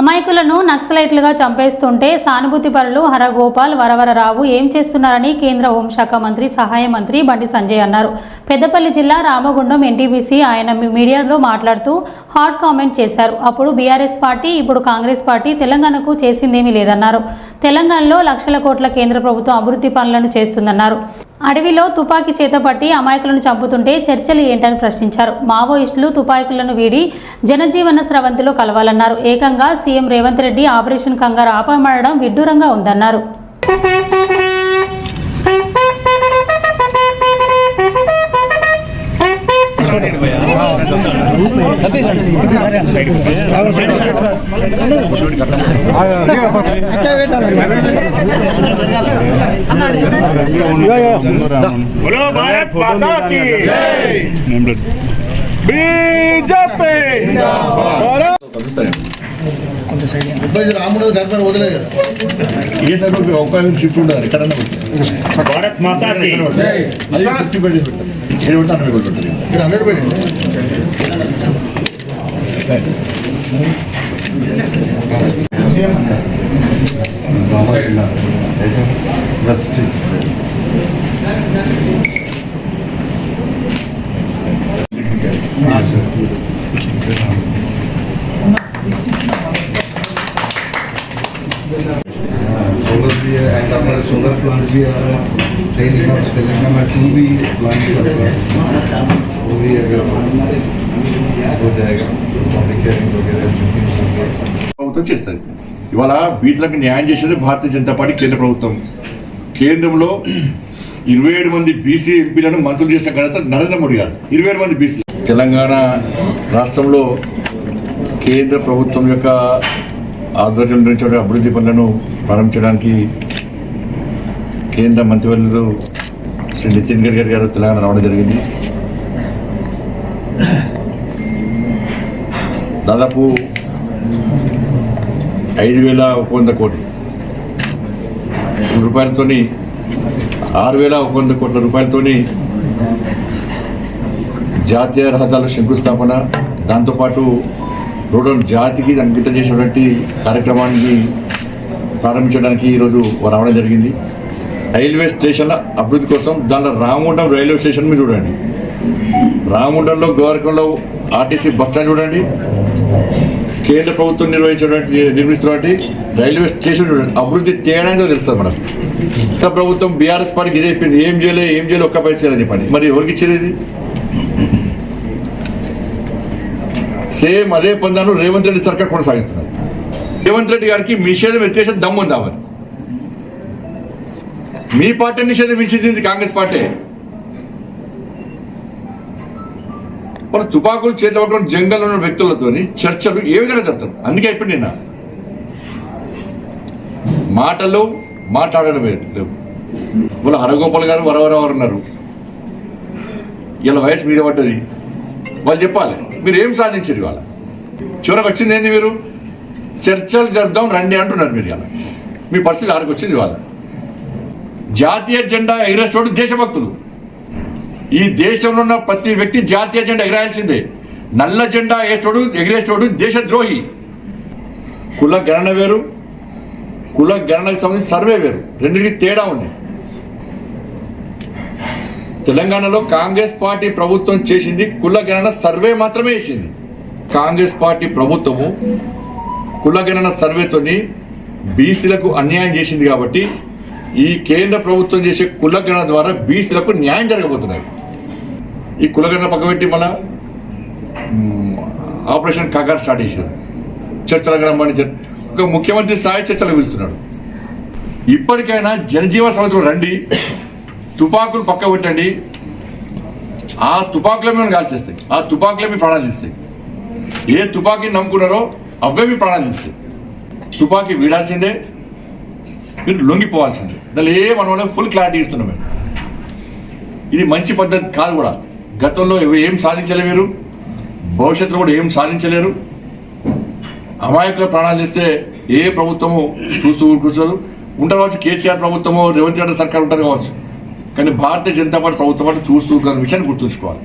అమాయకులను నక్సలైట్లుగా చంపేస్తుంటే సానుభూతి పరులు హరగోపాల్ వరవరరావు ఏం చేస్తున్నారని కేంద్ర హోంశాఖ మంత్రి సహాయ మంత్రి బండి సంజయ్ అన్నారు. పెద్దపల్లి జిల్లా రామగుండం ఎన్టీబీసీ ఆయన మీడియాలో మాట్లాడుతూ హాట్ కామెంట్ చేశారు. అప్పుడు బీఆర్ఎస్ పార్టీ ఇప్పుడు కాంగ్రెస్ పార్టీ తెలంగాణకు చేసిందేమీ లేదన్నారు. తెలంగాణలో లక్షల కోట్ల కేంద్ర ప్రభుత్వం అభివృద్ధి పనులను చేస్తుందన్నారు. అడవిలో తుపాకీ చేతపట్టి అమాయకులను చంపుతుంటే చర్చలు ఏంటని ప్రశ్నించారు. మావోయిస్టులు తుపాకులను వీడి జనజీవన స్రవంతిలో కలవాలన్నారు. ఏకంగా సీఎం రేవంత్ రెడ్డి ఆపరేషన్ కంగారు ఆపమనడం విడ్డూరంగా ఉందన్నారు. బోలో భారత్ మాతా కీ జై బీజేపీ రాముడు గర్భం వదిలే ఏ సభకు ఒక్క షిఫ్ట్ ఉండాలి ఎక్కడన్నా భారత్ మాతా పెట్టాలి ఇక్కడ హండ్రెడ్ పెట్టండి सोलर प्लांट भी आ रहा है ट्रेनिंग और तेलंगाना टू भी प्लांट चल रहा है वो भी अगर हो जाएगा पब्लिक हेयरिंग वगैरह ప్రభుత్వం చేస్తుంది ఇవాళ బీసీలకు న్యాయం చేసేది భారతీయ జనతా పార్టీ కేంద్ర ప్రభుత్వం కేంద్రంలో ఇరవై ఏడు మంది బీసీ ఎంపీలను మంత్రులు చేసిన ఘనత నరేంద్ర మోడీ గారు ఇరవై ఏడు మంది బీసీ తెలంగాణ రాష్ట్రంలో కేంద్ర ప్రభుత్వం యొక్క ఆధ్వర్యంలో నిర్వహించే అభివృద్ధి పనులను ప్రారంభించడానికి కేంద్ర మంత్రివర్యులు శ్రీ నితిన్ గడ్కరీ గారు తెలంగాణ రావడం జరిగింది దాదాపు ఐదు వేల ఒక వంద కోట్లు. రూపాయలతోని ఆరు వేల ఒక వంద కోట్ల రూపాయలతోని జాతీయ రహదారుల శంకుస్థాపన దాంతోపాటు రోడ్డు జాతికి అంకితం చేసినటువంటి కార్యక్రమాన్ని ప్రారంభించడానికి ఈరోజు రావడం జరిగింది. రైల్వే స్టేషన్ల అభివృద్ధి కోసం దాంట్లో రామగుండం రైల్వే స్టేషన్ మీరు చూడండి. రామగుండంలో గోరకంలో ఆర్టీసీ బస్ స్టాండ్ చూడండి. కేంద్ర ప్రభుత్వం నిర్వహించినటువంటి నిర్మిస్తున్నటువంటి రైల్వే స్టేషన్ చూడండి అభివృద్ధి తేడాగా తెలుస్తుంది మనకు ఇంకా ప్రభుత్వం బీఆర్ఎస్ పార్టీకి ఇదే చెప్పింది. ఏం చేయలే ఏం చేయలే ఒక్క పైసలు అని చెప్పండి మరి ఎవరికి ఇచ్చేది సేమ్ అదే పొందాను రేవంత్ రెడ్డి సర్కార్ కొనసాగిస్తున్నారు. రేవంత్ రెడ్డి గారికి నిషేధం ఎత్తేసే దమ్ముందామని మీ పార్టీ నిషేధం ఇచ్చింది కాంగ్రెస్ పార్టీ. మన తుపాకులు చేతిలో పట్టుకుని జంగల్ ఉన్న వ్యక్తులతో చర్చలు ఏ విధంగా జరుగుతారు అందుకే ఇప్పుడు నిన్న. మాటలు మాట్లాడడం లేవు వాళ్ళ హరగోపాల్ గారు వరవరవారు ఉన్నారు. ఇలా వయసు మీద పడ్డది. వాళ్ళు చెప్పాలి. మీరు ఏం సాధించారు ఇవాళ? చివరికి వచ్చింది ఏంది మీరు? చర్చలు జరుపుదాం రండి అంటున్నారు మీరు ఇలా మీ పరిస్థితి ఆడికి వచ్చింది ఇవాళ. జాతీయ జెండా ఎగరేసేవాడు దేశభక్తులు. ఈ దేశంలో ఉన్న ప్రతి వ్యక్తి జాతీయ జెండా ఎగరాల్సిందే నల్ల జెండా వేసేటోడు ఎగిరేసేటోడు దేశద్రోహి. కుల గణన వేరు కుల గణనకు సంబంధించి సర్వే వేరు. రెండింటికి తేడా ఉంది. తెలంగాణలో కాంగ్రెస్ పార్టీ ప్రభుత్వం చేసింది కుల గణన సర్వే మాత్రమే చేసింది. కాంగ్రెస్ పార్టీ ప్రభుత్వము కుల గణన సర్వేతోని బీసీలకు అన్యాయం చేసింది కాబట్టి ఈ కేంద్ర ప్రభుత్వం చేసే కులగణన ద్వారా బీసీలకు న్యాయం జరగబోతున్నది ఈ కులగన్న పక్కబెట్టి మళ్ళా ఆపరేషన్ కగర్ స్టార్ట్ చేశారు. చర్చల గ్రామాన్ని ఒక ముఖ్యమంత్రి స్థాయి చర్చలు పిలుస్తున్నాడు. ఇప్పటికైనా జనజీవన సమితిలో రండి తుపాకులు పక్క పెట్టండి. ఆ తుపాకులే మేము కాల్చేస్తాయి. ఆ తుపాకులే మీ ప్రాణాలు తీస్తాయి. ఏ తుపాకీని నమ్ముకున్నారో అవే మీ ప్రాణాలు తీస్తాయి. తుపాకీ వీడాల్సిందే మీరు లొంగిపోవాల్సిందే. దానిలో ఏ మనం ఫుల్ క్లారిటీ ఇస్తున్నాం మేము. ఇది మంచి పద్ధతి కాదు కూడా. గతంలో ఏం సాధించలేరు భవిష్యత్తులో కూడా ఏం సాధించలేరు? అమాయకుల ప్రాణాలు ఇస్తే ఏ ప్రభుత్వము చూస్తూ కూర్చోదు. ఉంటారు కావచ్చు కేసీఆర్ ప్రభుత్వము రేవంత్ రెడ్డి సర్కార్ ఉంటారు కావచ్చు. కానీ భారతీయ జనతా పార్టీ ప్రభుత్వం అంటే చూస్తూ ఊరుకునే విషయాన్ని గుర్తుంచుకోవాలి.